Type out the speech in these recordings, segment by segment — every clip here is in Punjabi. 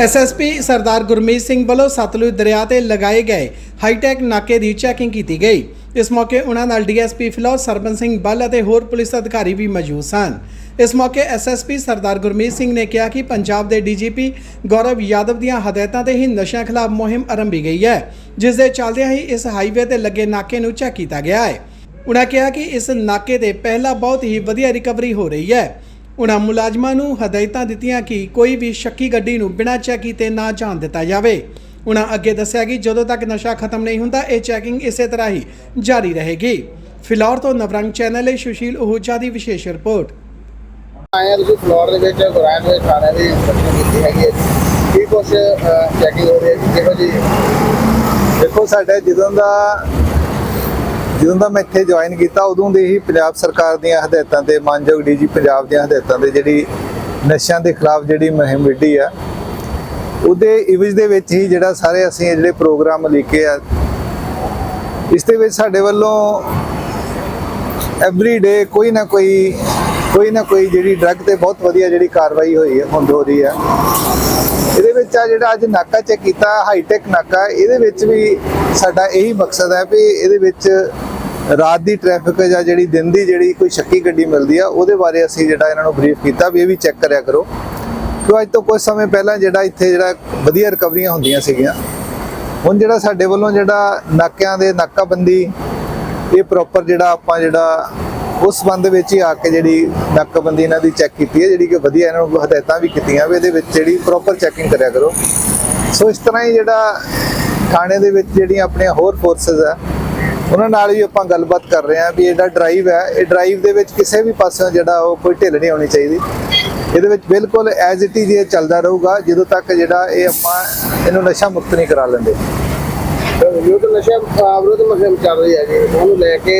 ਐਸਐਸਪੀ ਸਰਦਾਰ ਗੁਰਮੀਤ ਸਿੰਘ ਵੱਲੋਂ ਸਤਲੁਜ ਦਰਿਆ ਤੇ ਲਗਾਏ ਗਏ ਹਾਈਟੈਕ ਨਾਕੇ ਦੀ ਚੈਕਿੰਗ ਕੀਤੀ ਗਈ। ਇਸ ਮੌਕੇ ਉਹਨਾਂ ਨਾਲ ਡੀਐਸਪੀ ਫਿਲੌਰ ਸਰਬਨ ਸਿੰਘ ਬੱਲ ਅਤੇ ਹੋਰ ਪੁਲਿਸ ਅਧਿਕਾਰੀ ਵੀ ਮੌਜੂਦ ਸਨ। ਇਸ ਮੌਕੇ ਐਸਐਸਪੀ ਸਰਦਾਰ ਗੁਰਮੀਤ ਸਿੰਘ ਨੇ ਕਿਹਾ ਕਿ ਪੰਜਾਬ ਦੇ ਡੀਜੀਪੀ ਗੌਰਵ ਯਾਦਵ ਦੀਆਂ ਹਦਾਇਤਾਂ ਤੇ ਹੀ ਨਸ਼ਿਆਂ ਖਿਲਾਫ ਮੁਹਿੰਮ ਆਰੰਭੀ ਗਈ ਹੈ, ਜਿਸ ਦੇ ਚੱਲਦਿਆਂ ਹੀ ਇਸ ਹਾਈਵੇ ਤੇ ਲੱਗੇ ਨਾਕੇ ਨੂੰ ਚੈੱਕ ਕੀਤਾ ਗਿਆ ਹੈ। ਉਹਨਾਂ ਕਿਹਾ ਕਿ ਇਸ ਨਾਕੇ ਤੇ ਪਹਿਲਾਂ ਬਹੁਤ ਹੀ ਵਧੀਆ ਰਿਕਵਰੀ ਹੋ ਰਹੀ ਹੈ। ਉਨ੍ਹਾਂ ਮੁਲਾਜ਼ਮਾਂ ਨੂੰ ਹਦਾਇਤਾਂ ਦਿੱਤੀਆਂ ਕਿ ਕੋਈ ਵੀ ਸ਼ੱਕੀ ਗੱਡੀ ਨੂੰ ਬਿਨਾਂ ਚੈੱਕ ਕੀਤੇ ਨਾ ਜਾਣ ਦਿੱਤਾ ਜਾਵੇ। ਉਨ੍ਹਾਂ ਅੱਗੇ ਦੱਸਿਆ ਕਿ ਜਦੋਂ ਤੱਕ ਨਸ਼ਾ ਖਤਮ ਨਹੀਂ ਹੁੰਦਾ ਇਹ ਚੈਕਿੰਗ ਇਸੇ ਤਰ੍ਹਾਂ ਹੀ ਜਾਰੀ ਰਹੇਗੀ। ਫਿਲੌਰ ਤੋਂ ਨਵਰੰਗ ਚੈਨਲ ਲਈ ਸੁਸ਼ੀਲ ਉਹੂਜਾ ਦੀ ਵਿਸ਼ੇਸ਼ ਰਿਪੋਰਟ। ਆਏ ਆ ਤੁਸੀਂ ਫਲੋਰ ਦੇ ਵਿੱਚ ਗੁਰਾਇਆਂ ਦੇ ਥਾਣੇ ਦੀ ਇੰਸਪੈਕਸ਼ਨ ਕੀਤੀ ਹੈਗੀ ਹੈ। ਕੀ ਚੈਕਿੰਗ ਹੋ ਰਹੀ ਹੈ ਜੀ? ਕਿਹੋ ਜੀ ਦੇਖੋ ਸਾਡਾ ਜਦੋਂ ਦਾ ਜਦੋਂ ਦਾ ਮੈਂ ਇੱਥੇ ਜੁਆਇਨ ਕੀਤਾ, ਉਦੋਂ ਦੇ ਹੀ ਪੰਜਾਬ ਸਰਕਾਰ ਦੀਆਂ ਹਦਾਇਤਾਂ ਤੇ ਮਾਨਯੋਗ ਡੀਜੀ ਪੰਜਾਬ ਦੀਆਂ ਹਦਾਇਤਾਂ ਤੇ ਜਿਹੜੀ ਨਸ਼ਿਆਂ ਦੇ ਖਿਲਾਫ ਜਿਹੜੀ ਮੁਹਿੰਮ ਵਿੱਢੀ ਆ, ਉਹਦੇ ਇਵਜ ਦੇ ਵਿੱਚ ਹੀ ਜਿਹੜਾ ਸਾਰੇ ਅਸੀਂ ਜਿਹੜੇ ਪ੍ਰੋਗਰਾਮ ਲਿਖੇ ਆ, ਇਸ ਦੇ ਵਿੱਚ ਸਾਡੇ ਵੱਲੋਂ ਐਵਰੀ ਡੇ ਕੋਈ ਨਾ ਕੋਈ ਕੋਈ ਨਾ ਕੋਈ ਜਿਹੜੀ ਡਰੱਗ ਤੇ ਬਹੁਤ ਵਧੀਆ ਜਿਹੜੀ ਕਾਰਵਾਈ ਹੋਈ ਹੈ ਹੁੰਦ ਹੋ ਰਹੀ ਹੈ ਇਹਦੇ ਵਿੱਚ ਆ ਜਿਹੜਾ ਅੱਜ ਨਾਕਾ ਚੈੱਕ ਕੀਤਾ ਹਾਈਟੈਕ ਨਾਕਾ, ਇਹਦੇ ਵਿੱਚ ਵੀ ਸਾਡਾ ਇਹੀ ਮਕਸਦ ਹੈ ਵੀ ਇਹਦੇ ਵਿੱਚ ਰਾਤ ਦੀ ਟ੍ਰੈਫਿਕ ਜਾਂ ਜਿਹੜੀ ਦਿਨ ਦੀ ਜਿਹੜੀ ਕੋਈ ਸ਼ੱਕੀ ਗੱਡੀ ਮਿਲਦੀ ਆ, ਉਹਦੇ ਬਾਰੇ ਅਸੀਂ ਜਿਹੜਾ ਇਹਨਾਂ ਨੂੰ ਬਰੀਫ ਕੀਤਾ ਵੀ ਇਹ ਵੀ ਚੈੱਕ ਕਰਿਆ ਕਰੋ। ਕਿਉਂ ਅੱਜ ਤੋਂ ਕੁਝ ਸਮੇਂ ਪਹਿਲਾਂ ਜਿਹੜਾ ਇੱਥੇ ਜਿਹੜਾ ਵਧੀਆ ਰਿਕਵਰੀਆਂ ਹੁੰਦੀਆਂ ਸੀਗੀਆਂ, ਹੁਣ ਜਿਹੜਾ ਸਾਡੇ ਵੱਲੋਂ ਜਿਹੜਾ ਨਾਕਿਆਂ ਦੇ ਨਾਕਾਬੰਦੀ, ਇਹ ਪ੍ਰੋਪਰ ਜਿਹੜਾ ਆਪਾਂ ਜਿਹੜਾ ਉਸ ਸੰਬੰਧ ਵਿੱਚ ਹੀ ਆ ਕੇ ਜਿਹੜੀ ਨਾਕਾਬੰਦੀ ਇਹਨਾਂ ਦੀ ਚੈੱਕ ਕੀਤੀ ਹੈ, ਜਿਹੜੀ ਕਿ ਵਧੀਆ ਇਹਨਾਂ ਨੂੰ ਹਦਾਇਤਾਂ ਵੀ ਕੀਤੀਆਂ ਵੀ ਇਹਦੇ ਵਿੱਚ ਜਿਹੜੀ ਪ੍ਰੋਪਰ ਚੈਕਿੰਗ ਕਰਿਆ ਕਰੋ। ਸੋ ਇਸ ਤਰ੍ਹਾਂ ਹੀ ਜਿਹੜਾ ਥਾਣੇ ਦੇ ਵਿੱਚ ਜਿਹੜੀਆਂ ਆਪਣੀਆਂ ਹੋਰ ਫੋਰਸਸ ਆ ਉਹਨਾਂ ਨਾਲ ਵੀ ਆਪਾਂ ਗੱਲਬਾਤ ਕਰ ਰਹੇ ਹਾਂ ਵੀ ਇਹਦਾ ਡਰਾਈਵ ਹੈ। ਇਹ ਡਰਾਈਵ ਦੇ ਵਿੱਚ ਕਿਸੇ ਵੀ ਪਾਸਿਓਂ ਜਿਹੜਾ ਉਹ ਕੋਈ ਢਿੱਲ ਨਹੀਂ ਹੋਣੀ ਚਾਹੀਦੀ। ਇਹਦੇ ਵਿੱਚ ਬਿਲਕੁਲ ਐਜ਼ ਇਟ ਇਜ਼ ਇਹ ਚੱਲਦਾ ਰਹੂਗਾ। ਜਦੋਂ ਤੱਕ ਜਿਹੜਾ ਇਹ ਆਪਾਂ ਇਹਨੂੰ ਨਸ਼ਾ ਮੁਕਤ ਨਹੀਂ ਕਰਾ ਲੈਂਦੇ। ਵਿਰੋਧ ਨਸ਼ਾ ਵਿਰੋਧ ਮੁਹਿੰਮ ਚੱਲ ਰਹੀ ਹੈ ਜੀ। ਉਹਨੂੰ ਲੈ ਕੇ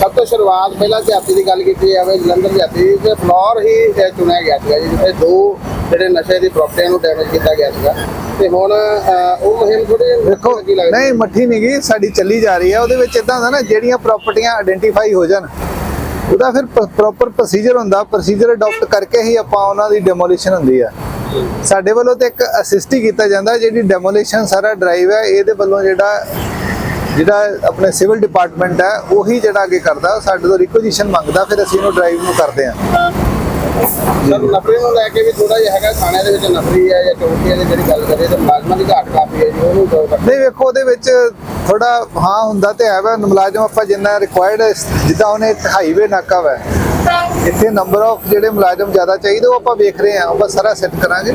ਸਭ ਤੋਂ ਸ਼ੁਰੂਆਤ ਪਹਿਲਾਂ ਜਾਤੀ ਦੀ ਗੱਲ ਕੀਤੀ ਜਾਵੇ, ਜਲੰਧਰ ਜਾਤੀ ਤੇ ਫਲੋਰ ਹੀ ਚੁਣਿਆ ਗਿਆ ਸੀ ਜੀ, ਜਿੱਥੇ ਦੋ ਜਿਹੜੇ ਨਸ਼ੇ ਦੀ ਪ੍ਰਾਪਰਟੀਆਂ ਨੂੰ ਡੈਮੇਜ ਕੀਤਾ ਗਿਆ ਸੀਗਾ। ਤੇ ਹੁਣ ਉਹ ਮੁਹਿੰਮ ਥੋੜੀ ਦੇਖੋ ਨਹੀਂ ਮੱਠੀ ਨਹੀਂ ਗਈ ਸਾਡੀ ਚੱਲੀ ਜਾ ਰਹੀ ਹੈ। ਉਹਦੇ ਵਿੱਚ ਇਦਾਂ ਹੁੰਦਾ ਨਾ ਜਿਹੜੀਆਂ ਪ੍ਰਾਪਰਟੀਆਂ ਆਇਡੈਂਟੀਫਾਈ ਹੋ ਜਾਣ ਉਹਦਾ ਫਿਰ ਪ੍ਰੋਪਰ ਪ੍ਰੋਸੀਜਰ ਹੁੰਦਾ। ਪ੍ਰੋਸੀਜਰ ਅਡਾਪਟ ਕਰਕੇ ਹੀ ਆਪਾਂ ਉਹਨਾਂ ਦੀ ਡੈਮੋਲੀਸ਼ਨ ਹੁੰਦੀ ਆ ਸਾਡੇ ਵੱਲੋਂ ਤੇ ਇੱਕ ਅਸਿਸਟ ਹੀ ਕੀਤਾ ਜਾਂਦਾ ਜਿਹੜੀ ਡੈਮੋਲੀਸ਼ਨ ਸਾਰਾ ਡਰਾਈਵ ਹੈ ਇਹਦੇ ਵੱਲੋਂ ਜਿਹੜਾ ਜਿਹੜਾ ਆਪਣੇ ਸਿਵਲ ਡਿਪਾਰਟਮੈਂਟ ਹੈ ਉਹੀ ਜਿਹੜਾ ਅੱਗੇ ਕਰਦਾ। ਸਾਡੇ ਤੋਂ ਰਿਕੁਜੀਸ਼ਨ ਮੰਗਦਾ ਫਿਰ ਅਸੀਂ ਇਹਨੂੰ ਡਰਾਈਵ ਨੂੰ ਕਰਦੇ ਹਾਂ। ਸਰ, ਨਫਰੀ ਨੂੰ ਲੈ ਕੇ ਵੀ ਥੋੜਾ ਜਿਹਾ ਹੈਗਾ ਥਾਣੇ ਦੇ ਵਿੱਚ ਨਫਰੀ ਹੈ ਜਾਂ ਚੌਕੀਆਂ ਦੀ ਜਿਹੜੀ ਗੱਲ ਕਰੀਏ ਤਾਂ ਮੁਲਾਜ਼ਮਾਂ ਦੀ ਘਾਟ ਕਾਫੀ ਹੈ ਜੀ, ਉਹਨੂੰ ਦੋ ਨਹੀਂ, ਵੇਖੋ, ਉਹਦੇ ਵਿੱਚ ਥੋੜਾ ਹਾਂ ਹੁੰਦਾ ਤੇ ਹੈ ਵਾ, ਮੁਲਾਜ਼ਮ ਆਪਾਂ ਜਿੰਨਾ ਰਿਕੁਆਇਰਡ ਜਿੱਦਾਂ ਉਹਨੇ ਹਾਈਵੇ ਨਾਕਾ ਵਾ, ਇੱਥੇ ਨੰਬਰ ਆਫ ਜਿਹੜੇ ਮੁਲਾਜ਼ਮ ਜ਼ਿਆਦਾ ਚਾਹੀਦੇ ਉਹ ਆਪਾਂ ਵੇਖ ਰਹੇ ਹਾਂ, ਆਪਾਂ ਸਾਰਾ ਸੈੱਟ ਕਰਾਂਗੇ।